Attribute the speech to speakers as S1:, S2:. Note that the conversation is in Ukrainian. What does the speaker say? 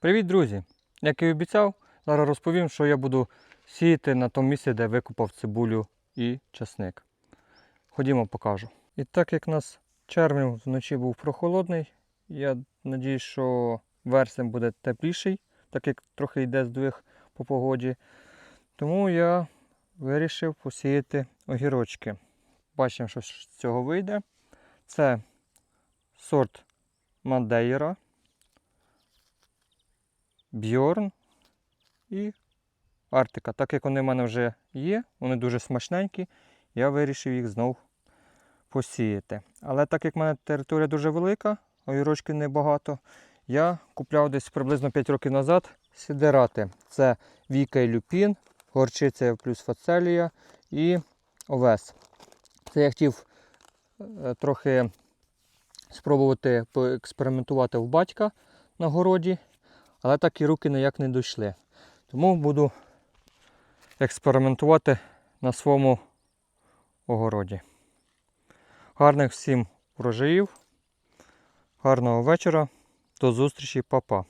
S1: Привіт, друзі! Як і обіцяв, зараз розповім, що я буду сіяти на тому місці, де викопав цибулю і часник. Ходімо, покажу. І так як у нас червень вночі був прохолодний, я сподіваюся, що вересень буде тепліший, так як трохи йде здвиг по погоді. Тому я вирішив посіяти огірочки. Бачимо, що з цього вийде. Це сорт Мадейра. Бьорн і Артика. Так як вони в мене вже є, вони дуже смачненькі, я вирішив їх знов посіяти. Але так як в мене територія дуже велика, огірочків небагато, я купляв десь приблизно 5 років назад сідерати. Це Віка і Люпін, горчиця плюс фацелія і овес. Це я хотів е, трохи спробувати поекспериментувати в батька на городі але так і руки ніяк не дійшли. Тому буду експериментувати на своєму огороді. Гарних всім врожаїв, гарного вечора, до зустрічі, па-па.